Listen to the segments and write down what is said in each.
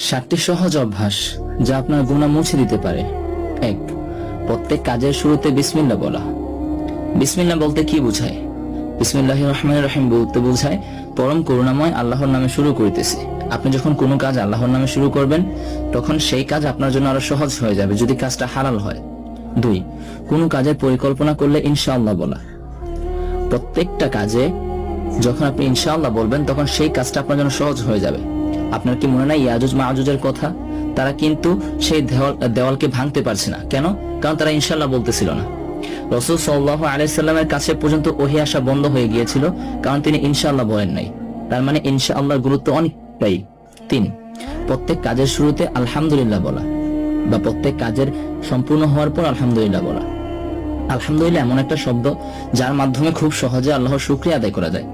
সাতটি সহজ অভ্যাস যা আপনার গুণা মুছে দিতে পারে। এক, প্রত্যেক কাজের শুরুতে বিসমিল্লা বলা। বিসমিল্লা বলতে কি বোঝায়? বিসমিল্লাহ রহমান রহিম বলতে বোঝায়, পরম করুণাময় আল্লাহর নামে শুরু করিতেছি। আপনি যখন কোনো কাজ আল্লাহর নামে শুরু করবেন, তখন সেই কাজ আপনার জন্য আরও সহজ হয়ে যাবে যদি কাজটা হালাল হয়। দুই, কোনো কাজের পরিকল্পনা করলে ইনশাআল্লাহ বলা। প্রত্যেকটা কাজে যখন আপনি ইনশাআল্লাহ বলবেন, তখন সেই কাজটা আপনার জন্য সহজ হয়ে যাবে। আপনার কি মনে নাই ইয়াজুজ মাহুজের কথা? তারা কিন্তু সেই দেওয়াল, দেওয়ালকে ভাঙতে পারছে না। কেন? কারণ তারা ইনশাআল্লাহ বলতেছিল না। রসুল সাল্লাহ আলাইসাল্লামের কাছে পর্যন্ত ওহি আসা বন্ধ হয়ে গিয়েছিল, কারণ তিনি ইনশাআল্লাহ বলেন নাই। তার মানে ইনশাআল্লাহর গুরুত্ব অনেকটাই তিন। প্রত্যেক কাজের শুরুতে আলহামদুলিল্লাহ বলা বা প্রত্যেক কাজের সম্পূর্ণ হওয়ার পর আলহামদুলিল্লাহ বলা। আলহামদুলিল্লাহ এমন একটা শব্দ যার মাধ্যমে খুব সহজে আল্লাহর শুক্রিয়া আদায় করা যায়।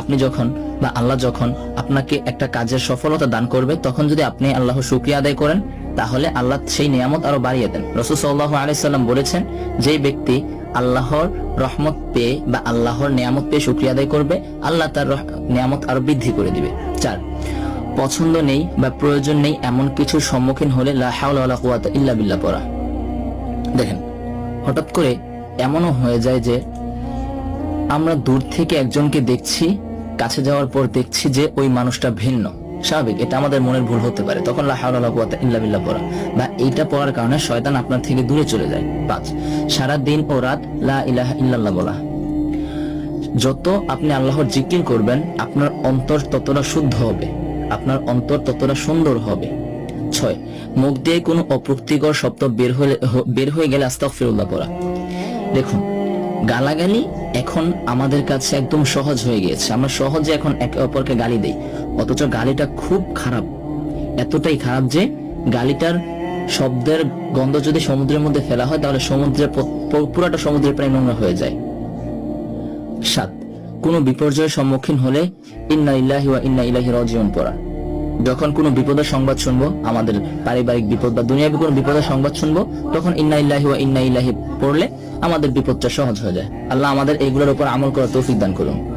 আপনি যখন বা আল্লাহ যখন আপনাকে একটা কাজের সফলতা দান করবে, তখন যদি আপনি আল্লাহর শুক্রিয়া আদায় করেন, তাহলে আল্লাহ সেই নিয়ামত আরও বাড়িয়ে দেন। রসুল সাল্লাহ আলাইসাল্লাম বলেছেন, যে ব্যক্তি আল্লাহর রহমত পেয়ে বা আল্লাহর নিয়ামত পেয়ে শুক্রিয়া আদায় করবে, আল্লাহ তার নিয়ামত আরও বৃদ্ধি করে দিবে। চার, পছন্দ নেই বা প্রয়োজন নেই এমন কিছুর সম্মুখীন হলে লা হাওলা ওয়ালা কুওয়াতা ইল্লা বিল্লাহ পড়া। দেখেন, হঠাৎ করে এমনও হয়ে যায় যে আমরা দূর থেকে একজনকে দেখছি, কাছে যাওয়ার পর দেখছি যে ওই মানুষটা ভিন্ন। স্বাভাবিক, এটা আমাদের মনের ভুল হতে পারে। তখন ইল্লা পড়া। বা এইটা পড়ার কারণে শয়তান আপনার থেকে দূরে চলে যায়। পাঁচ সারা দিন ও রাত বলা। যত আপনি আল্লাহর জিকির করবেন, আপনার অন্তর ততটা শুদ্ধ হবে। আপনার অন্তর ততটা সুন্দর হবে। ছয়, মুখ দিয়ে কোনো অপ্রীতিকর শব্দ বের হলে হ- বের হয়ে গেলে আস্তাগফিরুল্লাহ পড়া। দেখুন, গালাগালি এখন আমাদের কাছে একদম সহজ হয়ে গিয়েছে। আমরা সহজে এখন একে অপরকে গালি দেই। অথচ গালিটা খুব খারাপ। এতটাই খারাপ যে গালিটার শব্দের গন্ধ যদি সমুদ্রের মধ্যে ফেলা হয়, তাহলে প- পুরাটা সমুদ্রের প্রায় নোংরা হয়ে যায়। সাত, কোনো বিপর্যয়ের সম্মুখীন হলে ইন্না ইল্লাহি ওয়া ইন্না ইলাইহি রাজিউন পড়া। যখন কোনো বিপদের সংবাদ শুনব, আমাদের পারিবারিক বিপদ বা দুনিয়াবি কোনো বিপদের সংবাদ শুনব, তখন ইন্না ইল্লাহি ওয়া ইন্না ইলাইহি পড়লে আমাদের বিপদটা সহজ হয়ে যায়। আল্লাহ আমাদের এইগুলোর উপর আমল করার তৌফিক দান করুন।